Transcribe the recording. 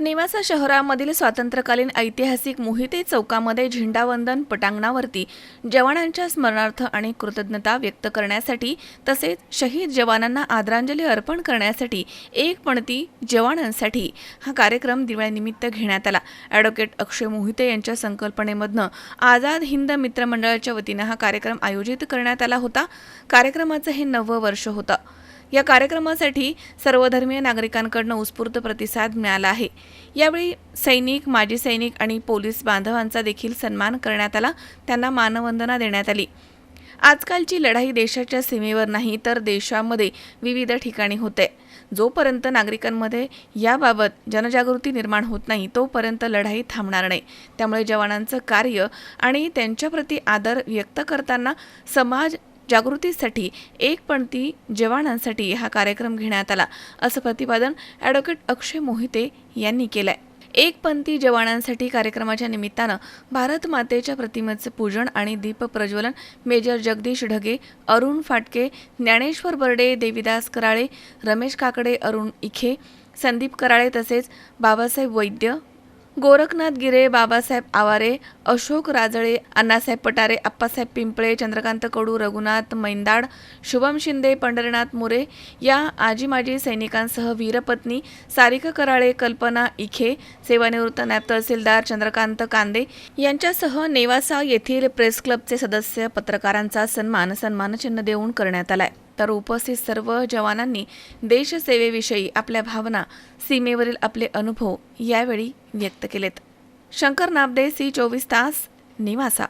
नेवासा शहरामधील स्वातंत्र्यकालीन ऐतिहासिक मोहिते चौकामध्ये झेंडावंदन पटांगणावरती जवानांच्या स्मरणार्थ आणि कृतज्ञता व्यक्त करण्यासाठी तसेच शहीद जवानांना आदरांजली अर्पण करण्यासाठी एक पणती जवानांसाठी हा कार्यक्रम दिवाळीनिमित्त घेण्यात आला. ॲडव्होकेट अक्षय मोहिते यांच्या संकल्पनेमधनं आझाद हिंद मित्रमंडळाच्या वतीनं हा कार्यक्रम आयोजित करण्यात आला होता. कार्यक्रमाचं हे नववं वर्ष होतं. या कार्यक्रमासाठी सर्वधर्मीय नागरिकांकडनं उत्स्फूर्त प्रतिसाद मिळाला आहे. यावेळी सैनिक माजी सैनिक आणि पोलीस बांधवांचा देखील सन्मान करण्यात आला. त्यांना मानवंदना देण्यात आली. आजकालची लढाई देशाच्या सीमेवर नाही तर देशामध्ये विविध ठिकाणी होते. जोपर्यंत नागरिकांमध्ये याबाबत जनजागृती निर्माण होत नाही तोपर्यंत लढाई थांबणार नाही. त्यामुळे जवानांचं कार्य आणि त्यांच्याप्रती आदर व्यक्त करताना समाज जागृतीसाठी एक पणती जवानांसाठी हा कार्यक्रम घेण्यात आला असं प्रतिपादन ॲडव्होकेट अक्षय मोहिते यांनी केलं एक पंथी जवानांसाठी कार्यक्रमाच्या निमित्तानं भारत मातेच्या प्रतिमेचं पूजन आणि दीप प्रज्वलन मेजर जगदीश ढगे अरुण फाटके ज्ञानेश्वर बर्डे देवीदास कराळे रमेश काकडे अरुण इखे संदीप कराळे तसेच बाबासाहेब वैद्य गोरखनाथ गिरे बाबासाहेब आवारे अशोक राजळे अण्णासाहेब पटारे अप्पासाहेब पिंपळे चंद्रकांत कडू रघुनाथ मैंदाड शुभम शिंदे पंढरीनाथ मोरे या आजी माजी सैनिकांसह वीरपत्नी सारिका कराळे कल्पना इखे सेवानिवृत्त नायब तहसीलदार चंद्रकांत कांदे यांच्यासह नेवासा येथील प्रेस क्लबचे सदस्य पत्रकारांचा सन्मान सन्मानचिन्ह देऊन करण्यात आलाय. तर उपस्थित सर्व जवानांनी देशसेवेविषयी आपल्या भावना सीमेवरील आपले अनुभव यावेळी व्यक्त केलेत. शंकर नाबदे सी चोवीस तास निवासा.